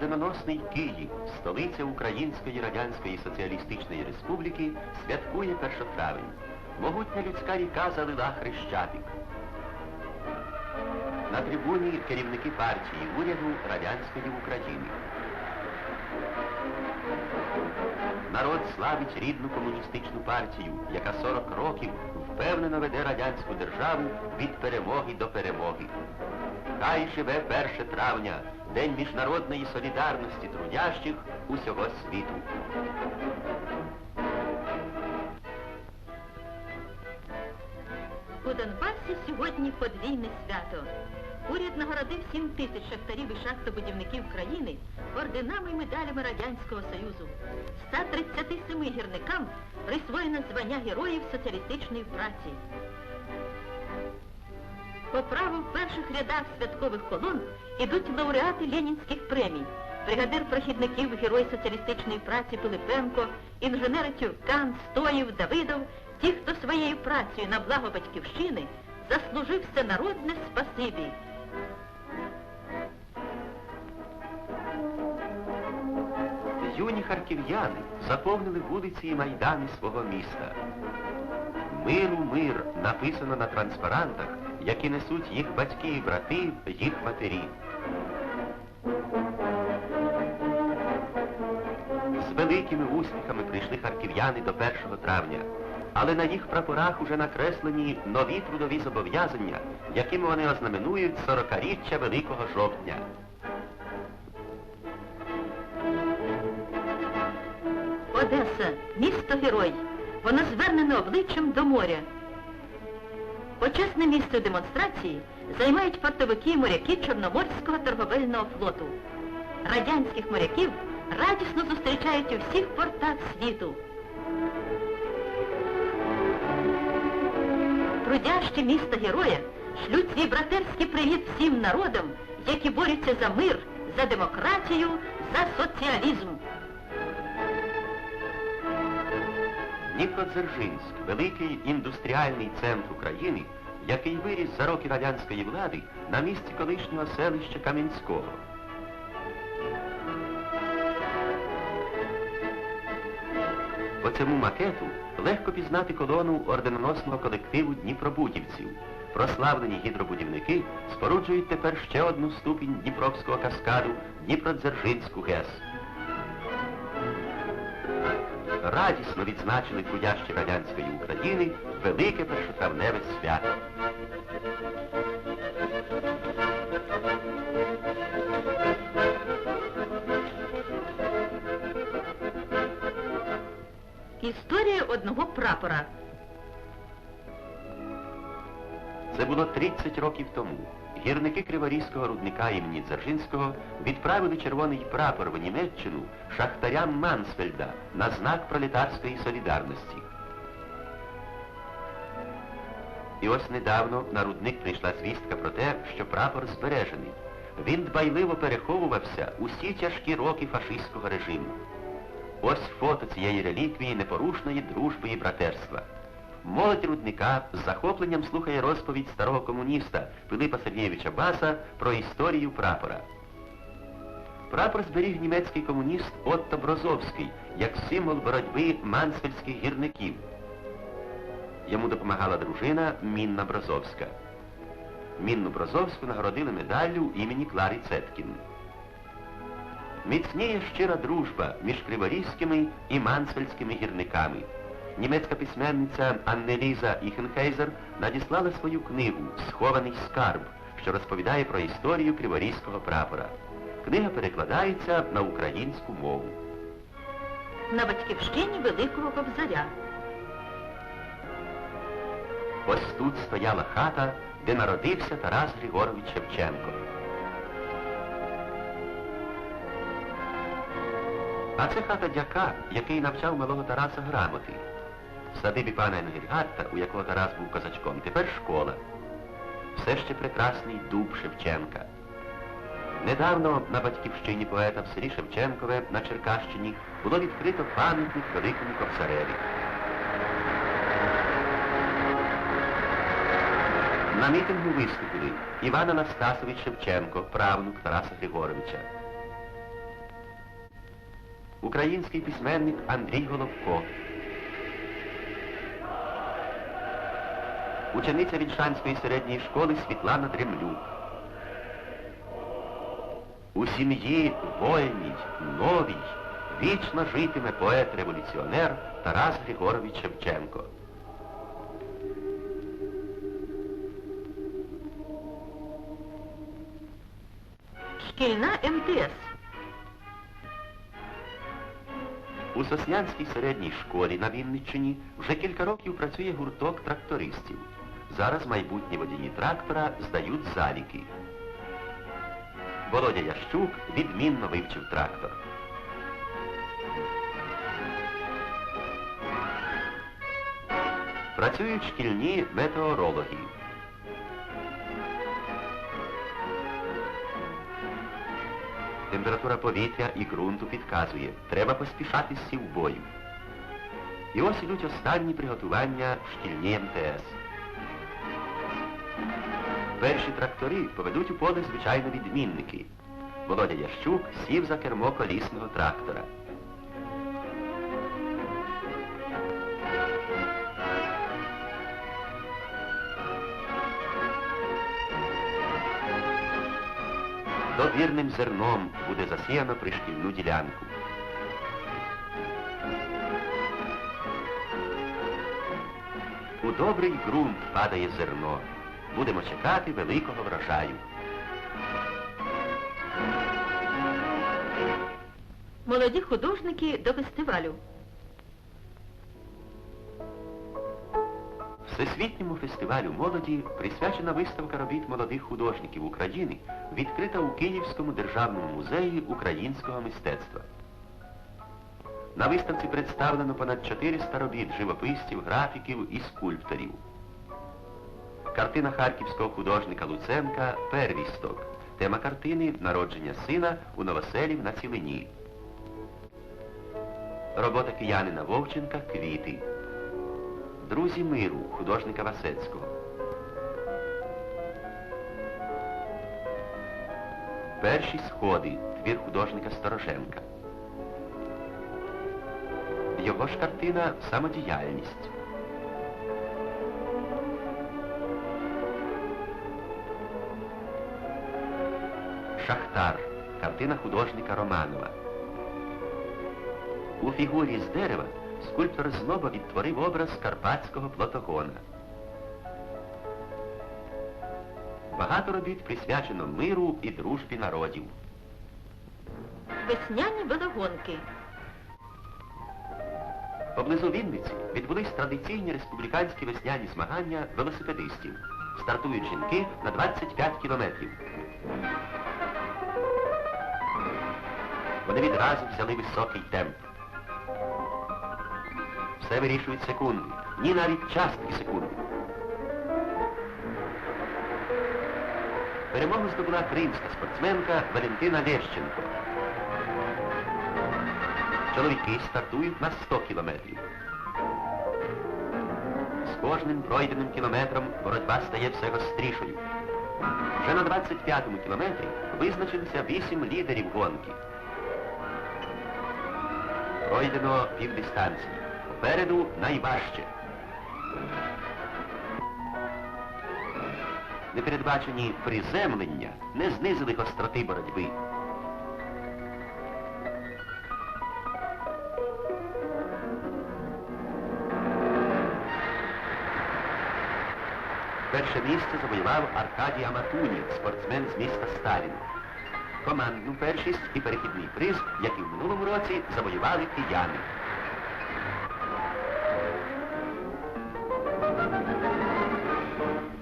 орденоносний Київ, столиця Української Радянської Соціалістичної Республіки, святкує першотравень. Могутня людська ріка залила Хрещатик. На трибуні керівники партії уряду Радянської України. Народ славить рідну комуністичну партію, яка 40 років впевнено веде радянську державу від перемоги до перемоги. Хай живе 1 травня, День міжнародної солідарності трудящих усього світу. У Донбасі сьогодні подвійне свято. Уряд нагородив 7 тисяч шахтарів і шахтобудівників країни орденами і медалями Радянського Союзу. 137 гірникам присвоєно звання героїв соціалістичної праці. По праву в перших рядах святкових колон ідуть лауреати Ленінських премій. Бригадир прохідників, герой соціалістичної праці Пилипенко, інженери Тюркан, Стоїв, Давидов, ті, хто своєю працею на благо батьківщини заслужив всенародне спасибі. Юні харків'яни заповнили вулиці і майдани свого міста. Миру мир написано на транспарантах, які несуть їх батьки і брати, їх матері. З великими успіхами прийшли харків'яни до 1 травня, але на їх прапорах уже накреслені нові трудові зобов'язання, якими вони ознаменують 40-річчя Великого жовтня. Одеса, місто герой. Воно звернене обличчям до моря. Почесне місце демонстрації займають портовики і моряки Чорноморського торговельного флоту. Радянських моряків радісно зустрічають у всіх портах світу. Трудящі міста героя шлють свій братерський привіт всім народам, які борються за мир, за демократію, за соціалізм. Дніпродзержинськ – великий індустріальний центр України, який виріс за роки радянської влади на місці колишнього селища Кам'янського. По цьому макету легко пізнати колону орденоносного колективу дніпробудівців. Прославлені гідробудівники споруджують тепер ще одну ступінь Дніпровського каскаду Дніпродзержинську ГЕС. Радісно відзначили трудящі радянської України велике першотравневе свято. Історія одного прапора. Це було 30 років тому. Гірники Криворізького рудника імені Дзержинського відправили червоний прапор в Німеччину шахтарям Мансфельда на знак пролетарської солідарності. І ось недавно на рудник прийшла звістка про те, що прапор збережений. Він дбайливо переховувався усі тяжкі роки фашистського режиму. Ось фото цієї реліквії непорушної дружби і братерства. Молодь рудника з захопленням слухає розповідь старого комуніста Пилипа Сергійовича Баса про історію прапора. Прапор зберіг німецький комуніст Отто Брозовський як символ боротьби мансфельдських гірників. Йому допомагала дружина Мінна Брозовська. Мінну Брозовську нагородили медаллю імені Клари Цеткін. Міцніє щира дружба між криворізькими і мансфельдськими гірниками. Німецька письменниця Аннеліза Іхенхейзер надіслала свою книгу Схований скарб, що розповідає про історію криворізького прапора. Книга перекладається на українську мову. На батьківщині Великого Кобзаря. Ось тут стояла хата, де народився Тарас Григорович Шевченко. А це хата дяка, який навчав малого Тараса грамоти. В садибі пана Енгельгарта, у якого Тарас був козачком, тепер школа. Все ще прекрасний дуб Шевченка. Недавно на батьківщині поета в селі Шевченкове на Черкащині було відкрито пам'ятник великому кобзареві. На мітингу виступили Іван Анастасович Шевченко, правнук Тараса Григоровича. Український письменник Андрій Головко. Учениця Вільшанської середньої школи Світлана Дремлюк. У сім'ї воїній, новій, вічно житиме поет-революціонер Тарас Григорович Шевченко. Шкільна МТС. У Соснянській середній школі на Вінниччині вже кілька років працює гурток трактористів. Зараз майбутні водії трактора здають заліки. Володя Ящук відмінно вивчив трактор. Працюють шкільні метеорологи. Температура повітря і ґрунту підказує, треба поспішати з сівбою. І ось ідуть останні приготування в шкільні МТС. Перші трактори поведуть у поле звичайно відмінники. Володя Ящук сів за кермо колісного трактора. Довірним зерном буде засіяно пришкільну ділянку. У добрий ґрунт падає зерно. Будемо чекати великого врожаю. Молоді художники до фестивалю. Всесвітньому фестивалю молоді присвячена виставка робіт молодих художників України, відкрита у Київському державному музеї українського мистецтва. На виставці представлено понад 400 робіт живописців, графіків і скульпторів. Картина харківського художника Луценка Первісток. Тема картини Народження сина у Новоселів на цілині. Робота киянина Вовченка Квіти. Друзі миру художника Васецького. Перші сходи твір художника Стороженка. Його ж картина Самодіяльність. Шахтар. Картина художника Романова. У фігурі з дерева скульптор знову відтворив образ карпатського плотогона. Багато робіт присвячено миру і дружбі народів. Весняні велогонки. Поблизу Вінниці відбулись традиційні республіканські весняні змагання велосипедистів. Стартують жінки на 25 кілометрів. Вони відразу взяли високий темп. Все вирішують секунди, ні навіть частки секунди. Перемогу здобула кримська спортсменка Валентина Лещенко. Чоловіки стартують на 100 кілометрів. З кожним пройденим кілометром боротьба стає все гострішою. Вже на 25-му кілометрі визначилися 8 лідерів гонки. Пройдено півдистанції. Попереду найважче. Непередбачені приземлення не знизили гостроти боротьби. Перше місце завоював Аркадій Аматунін, спортсмен з міста Сталін. Командну першість і перехідний приз, як і в минулому році, завоювали кияни.